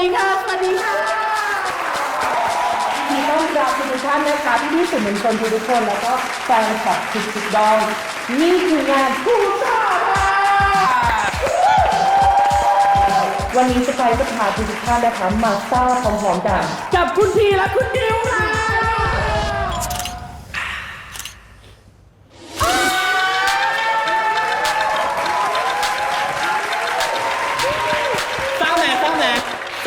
ดีค่ะ สวัสดีค่ะมีต้อนรับทุกท่านนะคะที่ที่สื่อมวลชนทุกคน แล้วก็แฟนคลับทุกทุกๆดองนี่คืองานคู่ซ่าค่ะวันนี้สกายก็พาทุกท่านนะคะมาซ่าพร้อมๆกัน กับคุณพีและคุณดิวค่ะ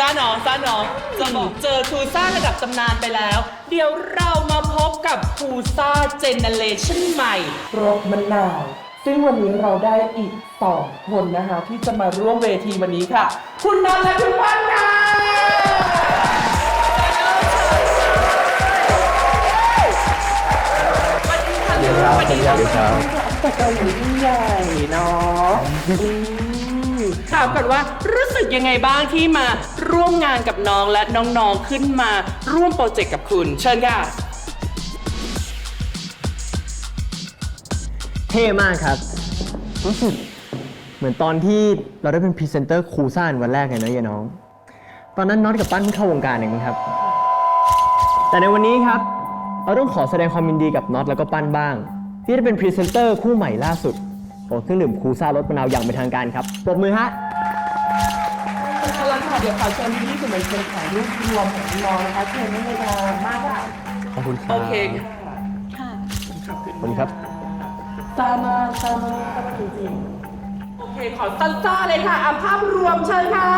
ซ่าหนอซ่าหนอจะบอกเจอทูซ่าระดับตำนานไปแล้ว เดี๋ยวเรามาพบกับทูซ่าเจเนเรชั่นใหม่รถมะนาว ซึ่งวันนี้เราได้อีกสองคนนะคะ ที่จะมาร่วมเวทีวันนี้ค่ะ คุณนันและคุณพันธ์ค่ะสวัสดีค่ะสวัสดีครับแต่เกาหลียิ่งใหญ่เนาะ อืมถามก่อนว่ารู้สึกยังไงบ้างที่มาร่วมงานกับน้องและน้องๆขึ้นมาร่วมโปรเจกต์กับคุณ เชิญค่ะ เท่มากครับ รู้สึกเหมือนตอนที่เราได้เป็นพรีเซนเตอร์ครูซ่านวันแรกเลยนะเยายน้อง ตอนนั้นน็อตกับปั้นเพิ่งเข้าวงการเองมั้งครับ แต่ในวันนี้ครับ เราต้องขอแสดงความยินดีกับน็อตแล้วก็ปั้นบ้าง ที่ได้เป็นพรีเซนเตอร์คู่ใหม่ล่าสุด ของเครื่องดื่มครูซ่ารสมะนาวอย่างเป็นทางการครับปรบมือฮะเอาละค่ะเดี๋ยวขอเชิญพี่ๆสื่อมวลชนถ่ายรูปรวมของน้องๆนะคะ เชิญได้เลยค่ะมากค่ะขอบคุณครับโอเคขอบคุณครับ ตามมาตามมาครับจริงโอเคขอตั้นจ้าเลยค่ะอะภาพรวมเชิญค่ะ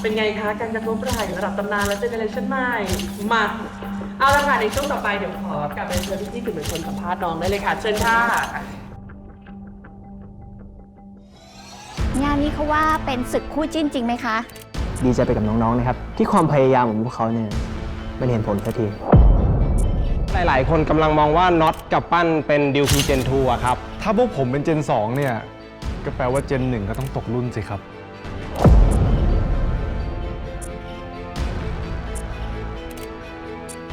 เป็นไงคะการกระทบรายระดับตำนานและเจเนเรชั่นใหม่มาเอาละค่ะในช่วงต่อไปเดี๋ยวขอกลับไปเชิญพี่ๆสื่อมวลชนสัมภาษณ์น้องได้เลยค่ะ เชิญค่ะ งานนี้เขาว่าเป็นศึกคู่จิ้นจริงไหมคะ ดีใจไปกับน้องๆนะครับ ที่ความพยายามของพวกเขาเนี่ยมันเห็นผลสักที หลายๆ คนกำลังมองว่าน็อตกับปั้นเป็นดิวพีเจนทูอะครับ ถ้าพวกผมเป็นเจน 2 เนี่ย ก็แปลว่าเจน 1 ก็ต้องตกรุ่นสิครับ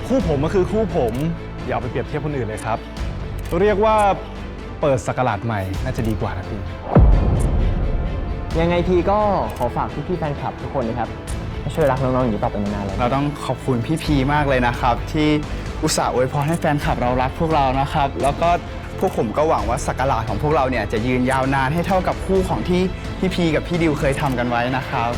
คู่ผมก็คือคู่ผม อย่าเอาไปเปรียบเทียบคนอื่นเลยครับ เรียกว่าเปิดสกราชใหม่น่าจะดีกว่านะพี่ ยังไงทีก็ขอฝากพี่ๆแฟนคลับทุกคนนะครับให้ช่วยรักน้องๆอย่างนี้ต่อไปนานๆเลย เราต้องขอบคุณพี่พีมากเลยนะครับ ที่อุตส่าห์อวยพรให้แฟนคลับเรารักพวกเรานะครับ แล้วก็พวกผมก็หวังว่าสักการะของพวกเราเนี่ยจะยืนยาวนานให้เท่ากับคู่ของที่พี่พีกับพี่ดิวเคยทำกันไว้นะครับ